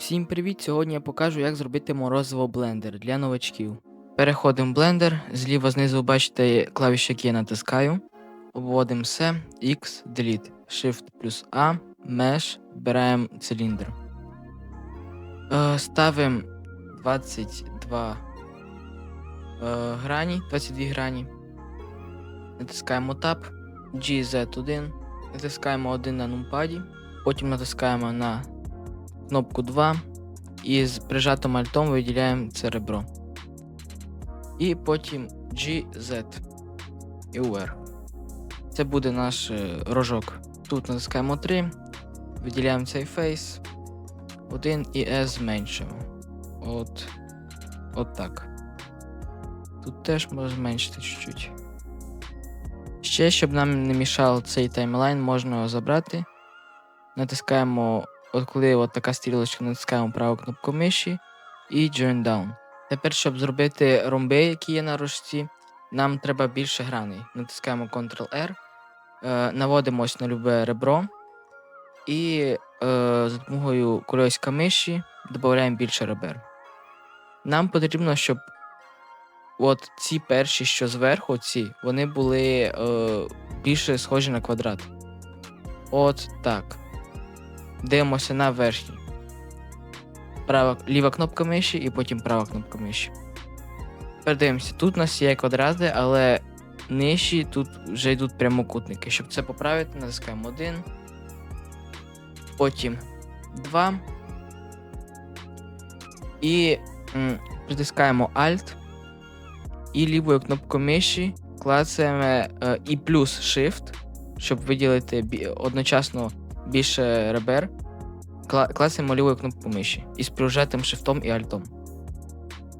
Всім привіт! Сьогодні я покажу, як зробити морозиво блендер для новачків. Переходимо в блендер, зліва знизу бачите клавіші, які я натискаю. Обводимо все, X, Delete, Shift плюс A, Mesh, беремо циліндр. Е, ставимо 22 е, грані, 22 грані. Натискаємо Tab, GZ1, натискаємо 1 на нумпаді, потім натискаємо на кнопку 2 і з прижатим альтом виділяємо це ребро. І потім GZ і UR. Це буде наш е, рожок. Тут натискаємо 3, виділяємо цей фейс, 1 і S зменшуємо. От, от так. Тут теж можна зменшити чуть-чуть. Ще, щоб нам не мішав цей таймлайн, можна його забрати. Натискаємо От коли от така стрілочка натискаємо праву кнопку миші і Join Down. Тепер, щоб зробити ромби, які є на рожці, нам треба більше граней. Натискаємо Ctrl-R, е, на любе ребро і е, за допомогою кольоська миші додаємо більше ребер. Нам потрібно, щоб от ці перші, що зверху, ці, вони були е, більше схожі на квадрат. От так. Дивимося на верхній. Права, ліва кнопка миші і потім права кнопка миші. Тепер дивимося, тут у нас є квадрати, але нижчі тут вже йдуть прямокутники. Щоб це поправити, натискаємо 1. Потім 2. І м, притискаємо Alt. І лівою кнопкою миші клацаємо е, і плюс Shift, щоб виділити одночасно більше ребер, кла- клацаємо лівою кнопкою миші із прижатим шифтом і альтом.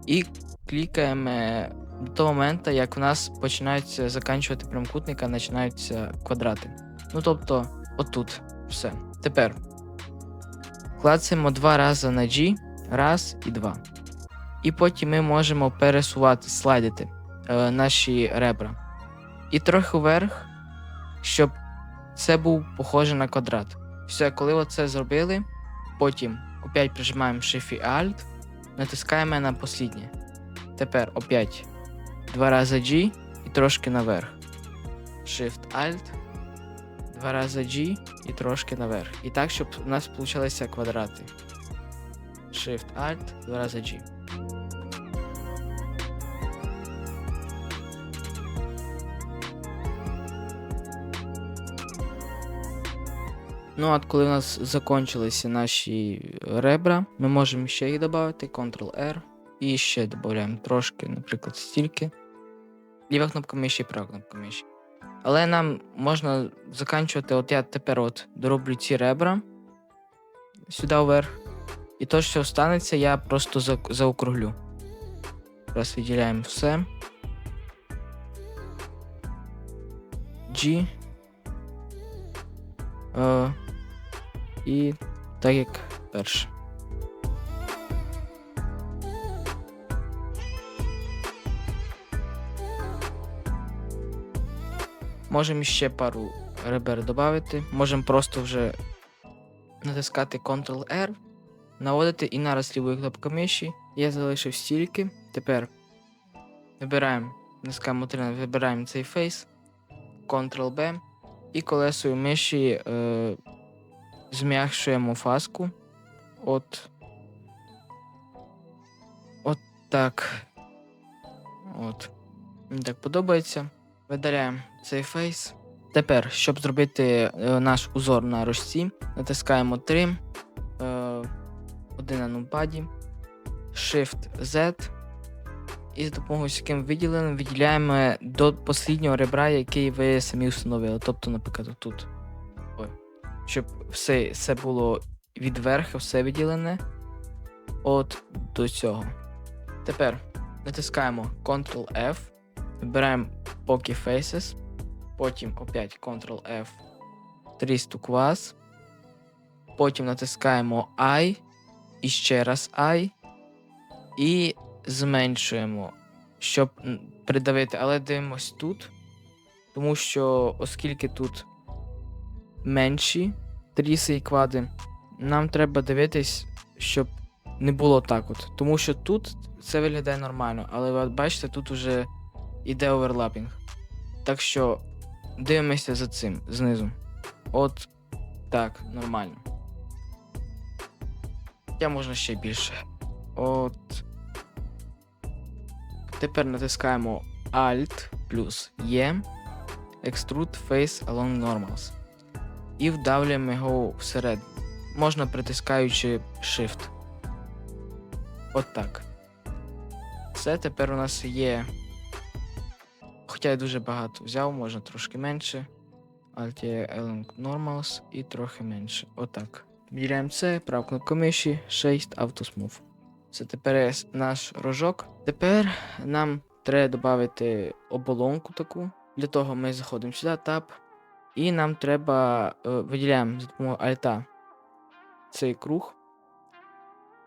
І клікаємо до того моменту, як в нас починають заканчувати прямокутника, починаються квадрати. Ну тобто, отут. Все. Тепер клацаємо два рази на G, раз і два. І потім ми можемо пересувати, слайдити е, наші ребра. І трохи вверх, щоб це був похоже на квадрат. Все, коли оце зробили, потім опять прижимаємо Shift і Alt, натискаємо на посліднє. Тепер опять два рази G і трошки наверх. Shift Alt, два рази G і трошки наверх. І так, щоб у нас получалися квадрати. Shift Alt, два рази G. Ну, от коли у нас закончилися наші ребра, ми можемо ще їх додати, Ctrl-R. І ще додаємо трошки, наприклад, стільки. Ліва кнопка миші права кнопка миші. Але нам можна заканчувати, от я тепер от дороблю ці ребра сюди вверх. І то, що станеться, я просто за- заокруглю. Раз виділяємо все. G. Е, і так як перше. Можемо ще пару ребер додати. Можемо просто вже натискати Ctrl-R, наводити і нараз лівою кнопкою миші. Я залишив стільки. Тепер вибираємо, натискаємо 3, вибираємо цей фейс, Ctrl-B і колесою миші е, зм'якшуємо фаску. От. От так. От. Мені так подобається. Видаляємо цей фейс. Тепер, щоб зробити е, наш узор на рожці, натискаємо 3, е, один на нумпаді, Shift Z. І з допомогою яким виділеним виділяємо до посліднього ребра, який ви самі встановили. Тобто, наприклад, тут. Щоб все, все було від верху, все виділене. От до цього. Тепер натискаємо Ctrl-F, вибираємо Pocky Faces, потім опять Ctrl-F, 300 Quas, потім натискаємо I, і ще раз I, і зменшуємо, щоб придавити, але дивимось тут, тому що оскільки тут менші тріси і квади, нам треба дивитись, щоб не було так от. Тому що тут це виглядає нормально, але ви бачите, тут уже іде оверлапінг. Так що дивимося за цим знизу. От так, нормально. Я можна ще більше. От. Тепер натискаємо Alt плюс E, Extrude Face Along Normals. І вдавлюємо його всередину. Можна притискаючи Shift. От так. Це тепер у нас є. Хоча я дуже багато взяв, можна трошки менше. Alt E Along Normals і трохи менше. Отак. Віряємо це, прав кнопку миші, 6 Autosmooth. Це тепер наш рожок. Тепер нам треба додати оболонку таку. Для того ми заходимо сюди, Tab. І нам треба е, виділяємо за допомогою Alt цей круг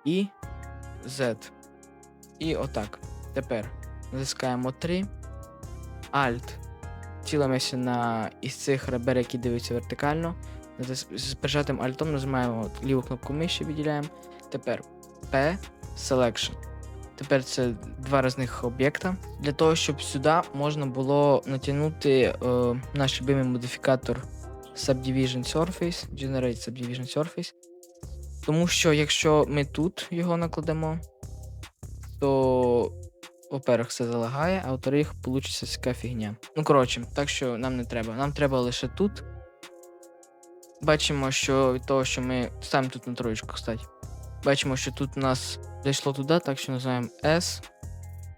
і Z. І отак. Тепер натискаємо 3. Alt. Цілимося на із цих ребер, які дивляться вертикально. З прижатим альтом нажимаємо ліву кнопку миші, виділяємо. Тепер P Selection. Тепер це два різних об'єкта. Для того, щоб сюди можна було натягнути е, наш любимий модифікатор Subdivision Surface, Generate Subdivision Surface. Тому що якщо ми тут його накладемо, то, во-первых, все залагає, а во-вторых, получиться така фігня. Ну, коротше, так що нам не треба. Нам треба лише тут. Бачимо, що від того, що ми ставимо тут на троєчку, кстати. Бачимо, що тут у нас зайшло туди, так що називаємо S.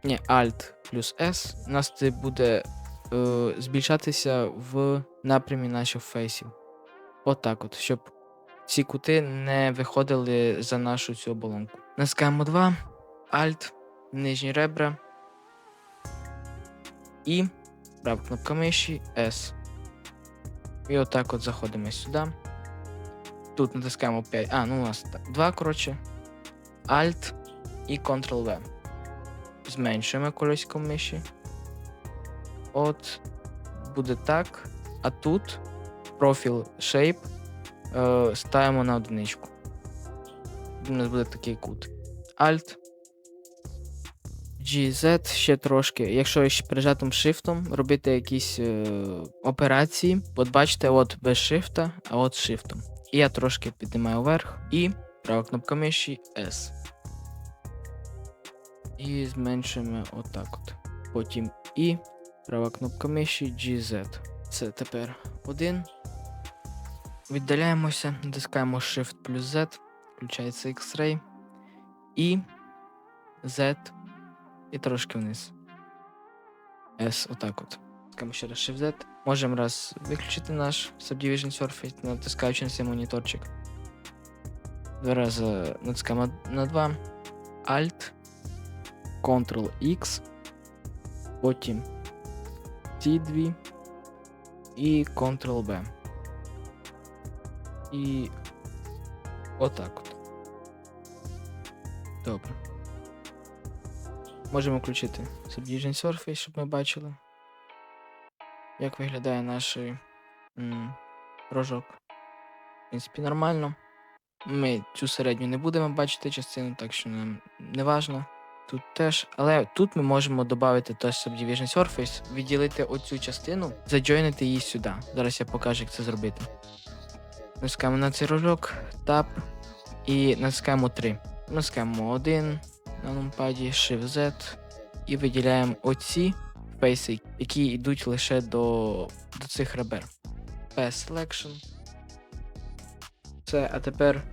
Ні, Alt плюс S. У нас це буде е, збільшатися в напрямі наших фейсів. Отак от, щоб ці кути не виходили за нашу цю оболонку. Натискаємо 2, Alt, нижні ребра. І права кнопка миші S. І отак от заходимо сюди. Тут натискаємо 5. А, ну у нас так. 2, коротше. Alt і Ctrl-V. Зменшуємо колесиком миші. От. Буде так. А тут профіл Shape е, ставимо на одиничку. У нас буде такий кут. Alt. GZ ще трошки. Якщо ще прижатим шифтом робити якісь е, операції, от бачите, от без шифта, а от шифтом. І я трошки піднімаю вверх і права кнопка миші S. І зменшуємо отак от. Потім і права кнопка миші GZ. Це тепер один. Віддаляємося, натискаємо Shift плюс Z, включається X-Ray. І Z. І трошки вниз. S, отак от. Натискаємо ще раз Shift Z. Можемо раз виключити наш Subdivision Surface, натискаючи на цей моніторчик. Два рази натискаємо на 2. Alt. Ctrl X. Потім ці дві. І Ctrl B. І отак от. Добре. Можемо включити Subdivision Surface, щоб ми бачили, Як виглядає наш рожок. В принципі, нормально. Ми цю середню не будемо бачити частину, так що нам не важно. Тут теж, але тут ми можемо додати той Subdivision Surface, відділити оцю частину, заджойнити її сюди. Зараз я покажу, як це зробити. Натискаємо на цей рожок, Tab і натискаємо 3. Натискаємо 1 на нумпаді, Shift Z і виділяємо оці фейси, які йдуть лише до, до цих ребер. P Selection. Це, а тепер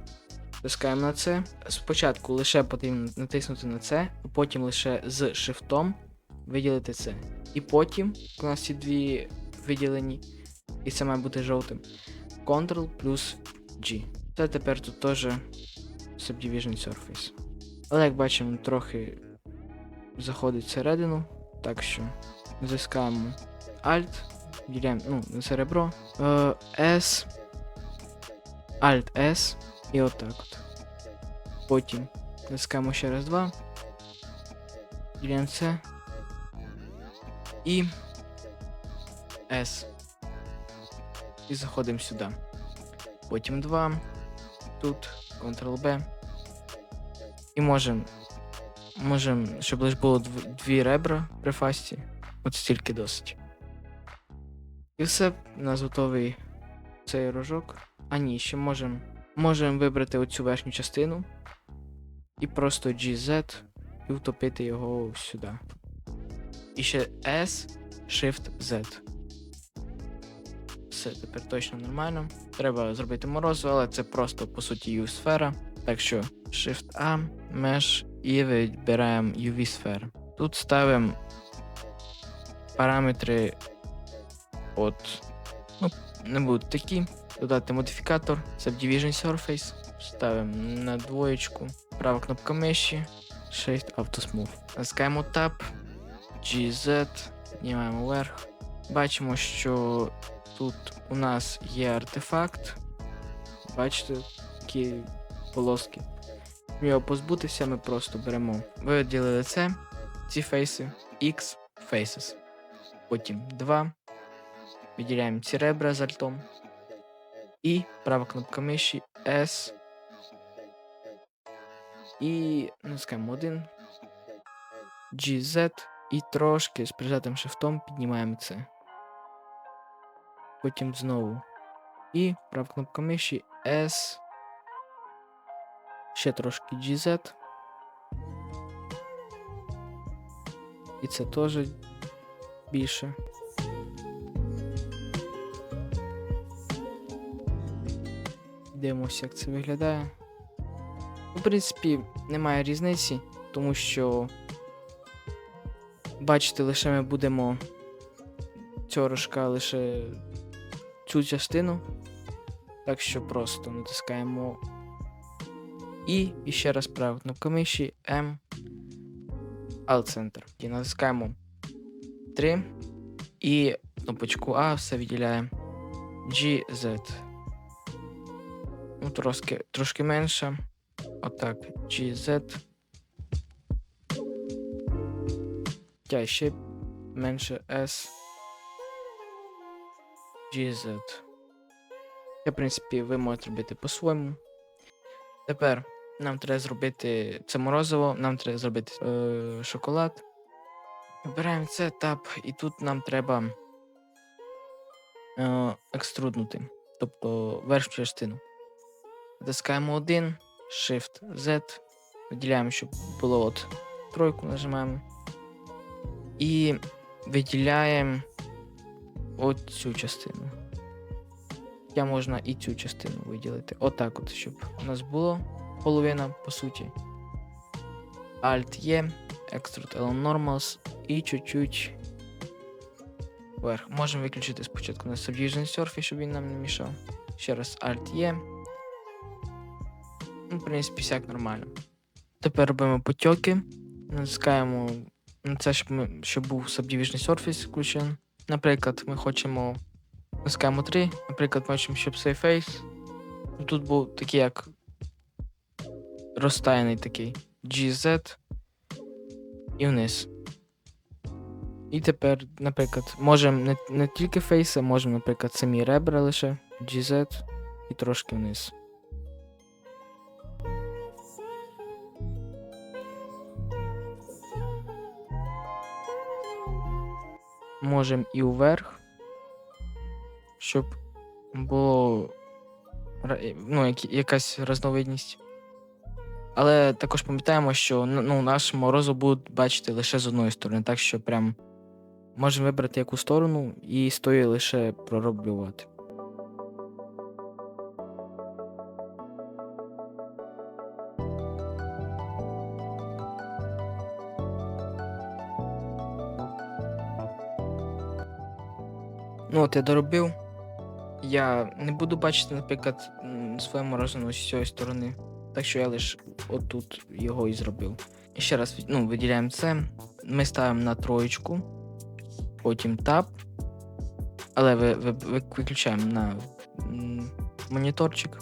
натискаємо на це. Спочатку лише потрібно натиснути на це, а потім лише з шифтом виділити це. І потім, у нас ці дві виділені, і це має бути жовтим. Ctrl плюс G. Це тепер тут теж Subdivision Surface. Але як бачимо, трохи заходить всередину, так що натискаємо Alt, діляємо ну, на це ребро, е, S, Alt S і отак от. Потім натискаємо ще раз два. Діляємо це. І S. І заходимо сюди. Потім 2. Тут Ctrl-B. І можемо, можем, щоб лише було дв- дві ребра при фасті. От стільки досить. І все, у нас готовий цей рожок. А ні, ще можемо можем вибрати оцю верхню частину і просто GZ і втопити його сюди. І ще S, Shift Z. Все, тепер точно нормально. Треба зробити морозиво, але це просто по суті UV-сфера. Так що Shift A, Mesh і вибираємо UV сферу. Тут ставимо параметри от, ну, не будуть такі. Додати модифікатор, Subdivision Surface. Ставимо на двоєчку. Права кнопка миші, Shift Auto Smooth. Натискаємо Tab, GZ, піднімаємо вверх. Бачимо, що тут у нас є артефакт. Бачите, такі полоски. Його позбутися, ми просто беремо. Виділили це, ці фейси, X Faces. Потім 2. Виділяємо ці ребра з альтом. І права кнопка миші S. І натискаємо 1. GZ. І трошки з прижатим шифтом піднімаємо це. Потім знову. І права кнопка миші S. Ще трошки GZ. І це теж більше. Дивимося, як це виглядає. В принципі, немає різниці, тому що бачити лише ми будемо цього рожка лише цю частину. Так що просто натискаємо І, ще раз права кнопка миші M Alt Center. І натискаємо 3 і кнопочку А все виділяє GZ. Ну, трошки, трошки менше. Отак. GZ. Тя ще менше S. GZ. Це, в принципі, ви можете робити по-своєму. Тепер нам треба зробити це морозиво, нам треба зробити е, шоколад. Вибираємо це етап, і тут нам треба е, екструднути, тобто верхню частину. Натискаємо 1, Shift Z, виділяємо, щоб було от тройку нажимаємо. І виділяємо от цю частину. Я можна і цю частину виділити. Отак от, щоб у нас було половина, по суті. Alt є, Extrude Along Normals і чуть-чуть вверх. Можемо виключити спочатку на Subdivision Surface, щоб він нам не мішав. Ще раз Alt є. Ну, в принципі, всяк нормально. Тепер робимо потьоки. Натискаємо на це, щоб, ми, щоб був Subdivision Surface включений. Наприклад, ми хочемо. Натискаємо 3, наприклад, хочемо, щоб фейс. ну, Тут був такий як розтаяний такий GZ і вниз. І тепер, наприклад, можемо не, не тільки фейси, можемо, наприклад, самі ребра лише GZ і трошки вниз. Можемо і вверх, щоб було ну, якась різновидність. Але також пам'ятаємо, що ну, наш морозиво будуть бачити лише з одної сторони, так що прям можемо вибрати яку сторону і з тої лише пророблювати. Ну, от я доробив. Я не буду бачити, наприклад, своє морозиво з цієї сторони. Так що я лише отут його і зробив. І ще раз ну, виділяємо це. Ми ставимо на троєчку, потім тап. Але ви, ви, ви- виключаємо на моніторчик.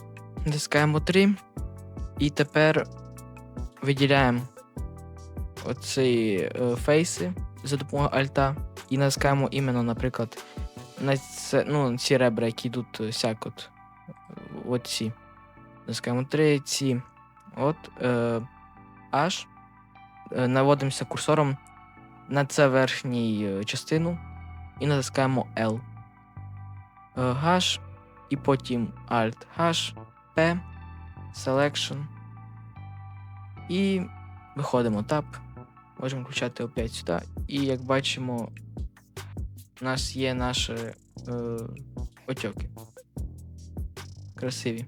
Натискаємо 3. І тепер виділяємо оці е, фейси за допомогою альта. І натискаємо іменно, наприклад, на це, ну, ці ребра, які йдуть е, сяк от. От ці. Натискаємо 3, ці. От. Е, H, е, наводимося курсором на це верхній е, частину і натискаємо L. Е, H, і потім Alt H, P, Selection. І виходимо Tab. Можемо включати опять сюди. І як бачимо, у нас є наші е, отьоки. Красиві.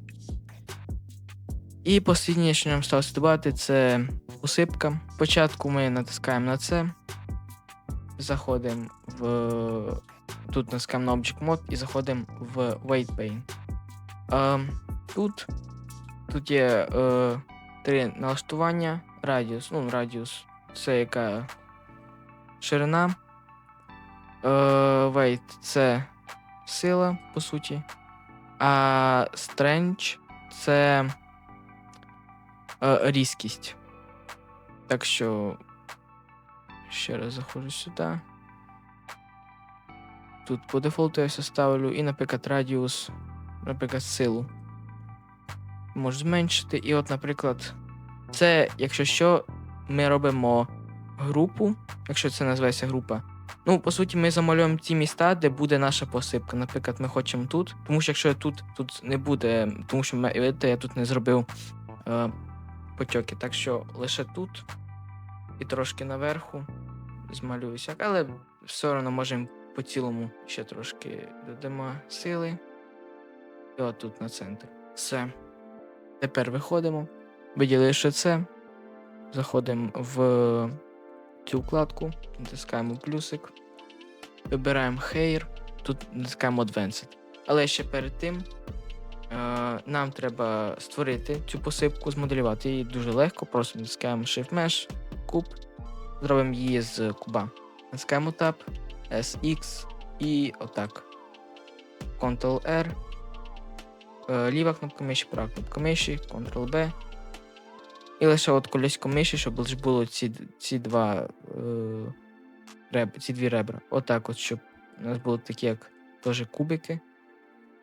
І останнє, що нам сталося додати, це посипка. Спочатку ми натискаємо на це, заходимо в. Тут натискаємо на Object Mode і заходимо в Weight Pane. Е, тут, тут є е, три налаштування. Радіус. Ну, радіус це яка ширина. Weight це сила, по суті. А Strange це е, різкість. Так що ще раз заходжу сюди. Тут по дефолту я все ставлю, і, наприклад, радіус, наприклад, силу. Можу зменшити. І от, наприклад, це, якщо що, ми робимо групу, якщо це називається група. Ну, по суті, ми замалюємо ті міста, де буде наша посипка. Наприклад, ми хочемо тут, тому що якщо тут, тут не буде, тому що видите, я тут не зробив е, потьоки. Так що лише тут і трошки наверху змалююся. Але все одно можемо по цілому ще трошки додамо сили. І отут на центр. Все. Тепер виходимо. Виділивши це, заходимо в цю вкладку, натискаємо плюсик, вибираємо Hair, тут натискаємо Advanced. Але ще перед тим е, нам треба створити цю посипку, змоделювати її дуже легко, просто натискаємо Shift Mesh, куб, зробимо її з куба. Натискаємо Tab, SX і отак. Ctrl-R. Е, Ліва кнопка миші, права кнопка миші, Ctrl-B. І лише от колесико миші, щоб лише було ці, ці два е, реб, ці дві ребра. Отак от, щоб у нас були такі, як теж кубики.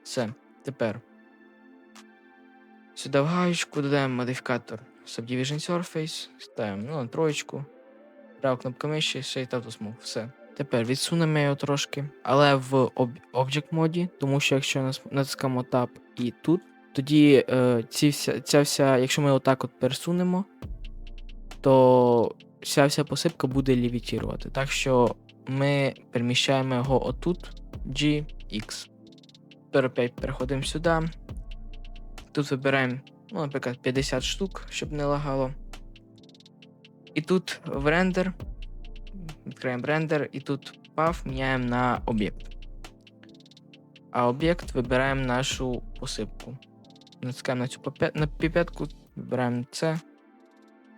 Все. Тепер. Сюди в гаєчку додаємо модифікатор Subdivision Surface, ставимо ну, на троєчку. Права кнопка миші, Shade Auto Smooth. Все. Тепер відсунемо його трошки, але в Object моді, тому що якщо натискаємо Tab і тут, тоді е, ці вся, ця вся, якщо ми отак от пересунемо, то вся вся посипка буде лівітірувати. Так що ми переміщаємо його отут, GX. Тепер опять переходимо сюди. Тут вибираємо, ну, наприклад, 50 штук, щоб не лагало. І тут в рендер. Відкриємо рендер, і тут path міняємо на об'єкт. А об'єкт вибираємо нашу посипку. Натискаємо на цю на піпетку, вибираємо це.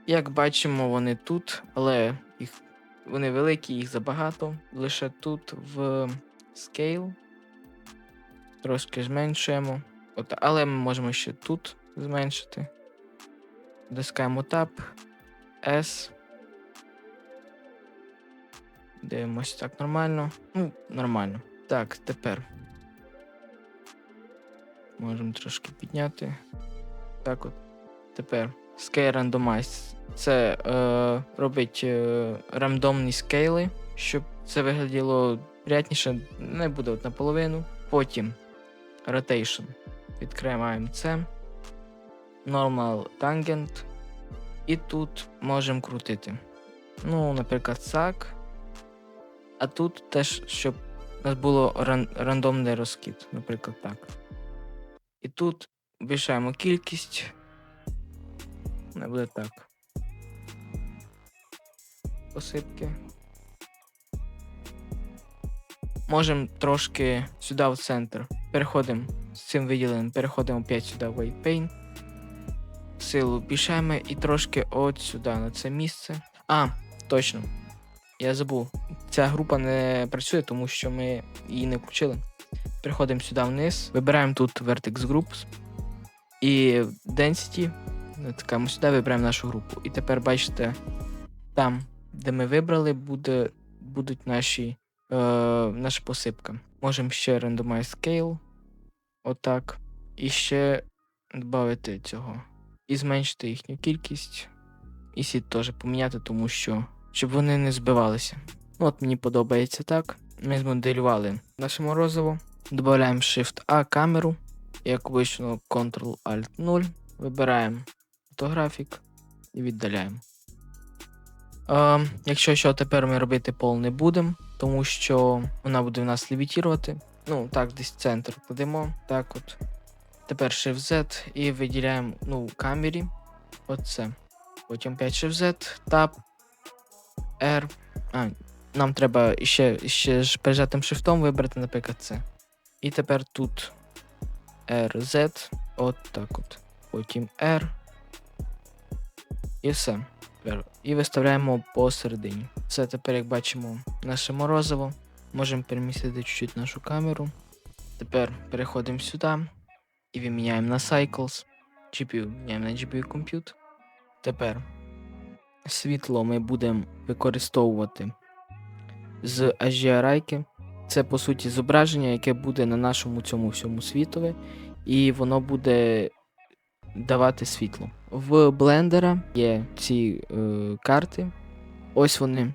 Як бачимо, вони тут, але їх, вони великі, їх забагато. Лише тут в Scale. Трошки зменшуємо. От, але ми можемо ще тут зменшити. Натискаємо Tab, S. Дивимось так нормально. Ну, нормально. Так, тепер. Можемо трошки підняти. Так от. Тепер. Scale Randomize. Це е, робить е, рандомні скейли, щоб це вигляділо приятніше. Не буде от наполовину. Потім Rotation. Відкриваємо це. Normal Tangent. І тут можемо крутити. Ну, наприклад, сак. А тут теж, щоб у нас було ран- рандомний розкид, наприклад, так. І тут збільшаємо кількість. Не буде так. Посипки. Можемо трошки сюди в центр. Переходимо з цим виділеним, переходимо опять сюди в White Pane. Силу більшаємо і трошки от сюди, на це місце. А, точно. Я забув. Ця група не працює, тому що ми її не включили. Переходимо сюди вниз, вибираємо тут Vertex Groups і Density, натискаємо сюди, вибираємо нашу групу. І тепер бачите, там, де ми вибрали, буде, будуть наші, е, наша посипка. Можемо ще Randomize Scale. Отак. І ще додати цього. І зменшити їхню кількість. і сіт теж поміняти, тому що щоб вони не збивалися. Ну, от мені подобається так. Ми змоделювали наше морозиво. Додаємо Shift A камеру, як вийшло Ctrl-Alt 0. Вибираємо фотографік і віддаляємо. Е, якщо що, тепер ми робити пол не будемо, тому що вона буде в нас левітувати. Ну, так, десь центр кладемо. Так от. Тепер Shift-Z і виділяємо ну, камері. Оце. Потім 5 Shift-Z, Tab, R. А, нам треба ще, ще ж прижатим шифтом вибрати, наприклад, це. І тепер тут RZ. От так от. Потім R. І все. І виставляємо посередині. Все, тепер, як бачимо, наше морозиво. Можемо перемістити чуть-чуть нашу камеру. Тепер переходимо сюди і виміняємо на Cycles. GPU міняємо на GPU Compute. Тепер світло ми будемо використовувати з HDRI. Це по суті зображення, яке буде на нашому цьому всьому світові, і воно буде давати світло. В блендера є ці е, карти. Ось вони.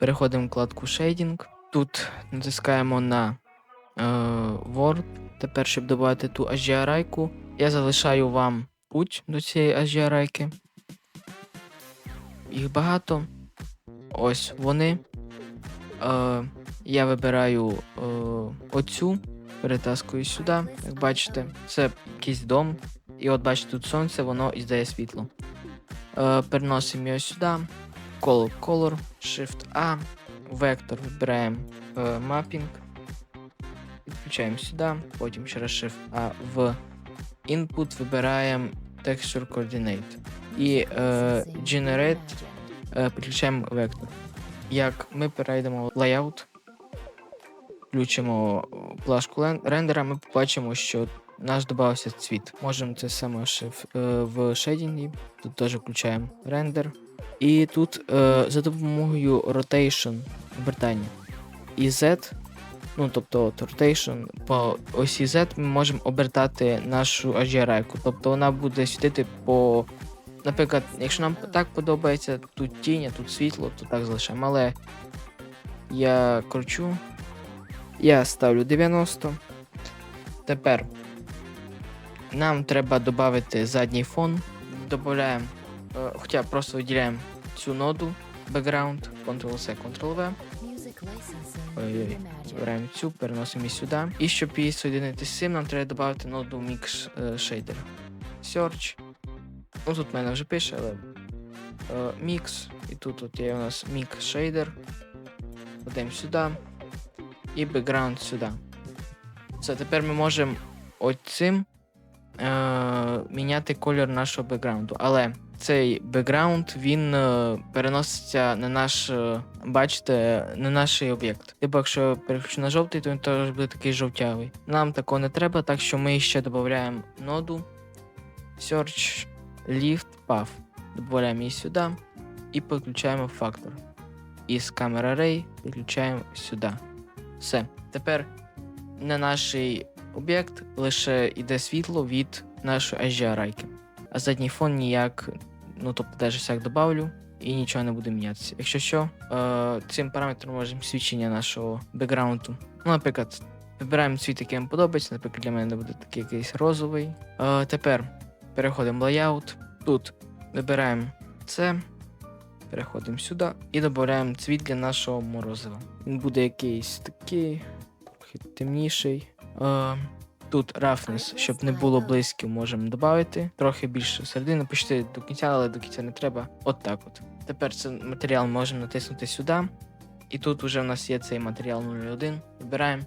Переходимо в вкладку Shading. Тут натискаємо на е, Word. Тепер, щоб додати ту HDRI, я залишаю вам путь до цієї HDRI. Їх багато. Ось вони. Е, я вибираю е, оцю, перетаскую сюди. Як бачите, це якийсь дом. І от бачите, тут сонце, воно і здає світло. Е, переносимо його сюди. Color, color, Shift A, вектор вибираємо е, mapping. Підключаємо сюди, потім через Shift A в input вибираємо Texture Coordinate. І е, Generate е, підключаємо вектор. Як ми перейдемо в Layout, включимо плашку рендера, ми побачимо, що наш додався цвіт. Можемо це саме е, в шейдінгі. Тут теж включаємо рендер. І тут е, за допомогою rotation обертання і Z, ну тобто от rotation по осі Z ми можемо обертати нашу HDRI. Тобто вона буде світити по. Наприклад, якщо нам так подобається, тут тінь, а тут світло, то так залишаємо. Але я кручу. Я ставлю 90. Тепер нам треба додати задній фон. Додаємо, е, хоча просто виділяємо цю ноду background, Ctrl-C, Ctrl-V. Збираємо цю, переносимо її сюди. І щоб її соєдинити з цим, нам треба додати ноду Mix е, Shader. Search. Ну тут в мене вже пише, але е, Mix. І тут от є у нас Mix Shader. Кладемо сюди. І background сюди. Все, тепер ми можемо оцим е, міняти колір нашого бекграунду. Але цей бекграунд він е, переноситься на наш, е, бачите, на наш об'єкт. Типу, якщо я переключу на жовтий, то він теж буде такий жовтявий. Нам такого не треба, так що ми ще додаємо ноду Search Lift Path. Додаємо її сюди і підключаємо фактор. Із Array підключаємо сюди. Все. Тепер на наш об'єкт лише йде світло від нашої HDRI. А задній фон ніяк, ну тобто навіть як добавлю і нічого не буде мінятися. Якщо що, е, цим параметром можемо свідчення нашого бекграунду. Ну, наприклад, вибираємо цвіт, який нам подобається. Наприклад, для мене буде такий якийсь розовий. Е, тепер переходимо в layout. Тут вибираємо це. Переходимо сюди і додаємо цвіт для нашого морозива. Він буде якийсь такий, трохи темніший. Е, тут roughness, щоб не було близьким, можемо додати. Трохи більше середини, почти до кінця, але до кінця не треба. От так от. Тепер цей матеріал можемо натиснути сюди. І тут вже в нас є цей матеріал 01. Вибираємо.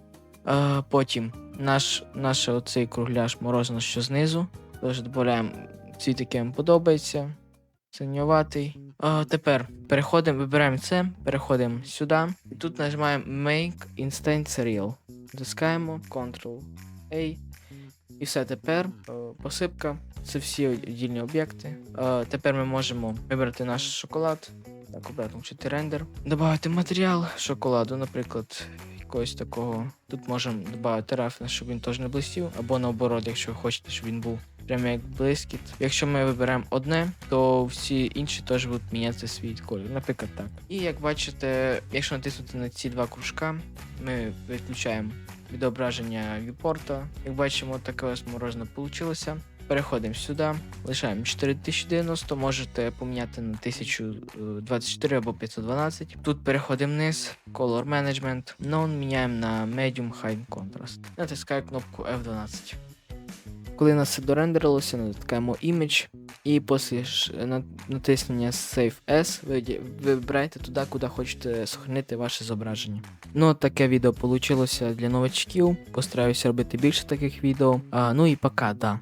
Е, потім наш, наш оцей кругляш морозино, що знизу. Тож додаємо цвіт, який вам подобається. Синьоватий. А, тепер переходимо, вибираємо це, переходимо сюди. І тут нажимаємо Make Instant Serial. Натискаємо Ctrl-A. І все тепер е, посипка. Це всі віддільні об'єкти. Е, тепер ми можемо вибрати наш шоколад. Так, обратно вчити рендер. Добавити матеріал шоколаду, наприклад, якогось такого. Тут можемо додати рафне, щоб він теж не блистів, або наоборот, якщо ви хочете, щоб він був прямо як блискіт. Якщо ми виберемо одне, то всі інші теж будуть міняти свій колір. Наприклад, так. І як бачите, якщо натиснути на ці два кружка, ми відключаємо відображення віпорта. Як бачимо, таке ось морозиво вийшло. Переходимо сюди, лишаємо 4090, можете поміняти на 1024 або 512. Тут переходимо вниз, Color Management, None міняємо на Medium High Contrast. Натискаю кнопку F12. Коли нас дорендерилося, натискаємо Image і після натиснення Save As ви вибираєте туди, куди хочете сохранити ваше зображення. Ну, от таке відео вийшло для новачків. Постараюся робити більше таких відео. А, ну і пока, да.